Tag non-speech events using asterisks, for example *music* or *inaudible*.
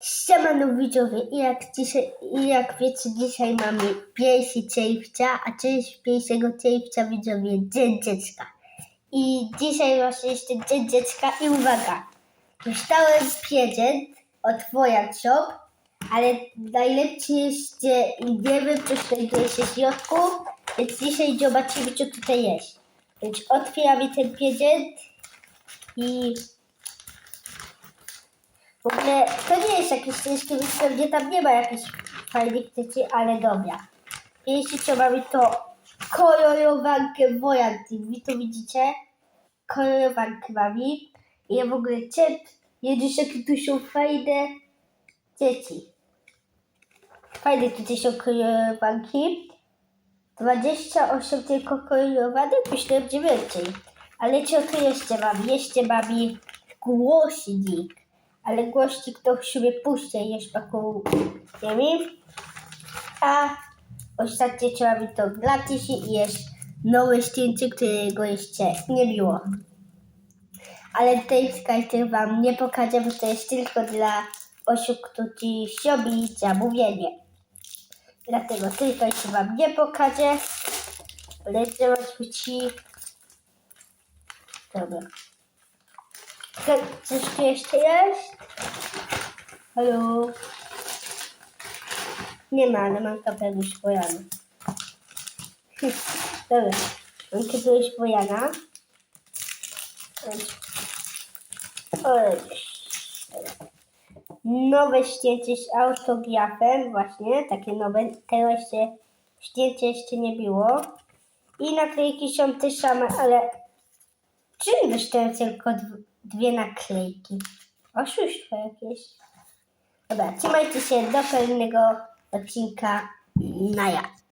Siemano widzowie, i jak, dzisiaj, i jak wiecie, dzisiaj mamy 1 czerwca, a część 1 czerwca widzowie, Dzień Dziecka. I dzisiaj właśnie ten Dzień Dziecka i uwaga, dostałem prezent od Wojan Shop, ale najlepsze jest, że nie wiem, co znajduje się w środku, więc dzisiaj zobaczymy, co tutaj jest. Więc otwieramy ten prezent i ogóle to nie jest jakieś ciężkie, pewnie tam nie ma jakichś fajnych rzeczy, ale dobra. Jeśli co mamy to kolorowankę Wojanty. Wy to widzicie? Kolorowankę mamy. I ja w ogóle cep, jedziesz jakie tu są fajne dzieci. Fajne tutaj są kolorowanki. 28 tylko kolorowanych, myślałem, że więcej. Ale co tu jeszcze mam? Jeszcze mamy głośnik. Ale głośnik to sobie jeszcze taką ziemi. A ostatnie co mamy to gratis i jest nowe zdjęcie, którego jeszcze nie było. Ale tej karty wam nie pokażę, bo to jest tylko dla osób, którzy zrobili zamówienie. Dlatego tej karty wam nie pokażę. Zobaczmy ci. Dobra. Co- Coś tu jeszcze jest? Halo? Nie ma, ale mam kapelę już Bojana. *laughs* Dobra, mam kapelę już Bojana. Nowe zdjęcie z autografem, właśnie, takie nowe. Teraz się zdjęcie jeszcze nie było. I naklejki są te same, ale czym dostałem tylko dw- dwie naklejki? Oszustwo jakieś. Dobra, trzymajcie się do kolejnego odcinka na ja.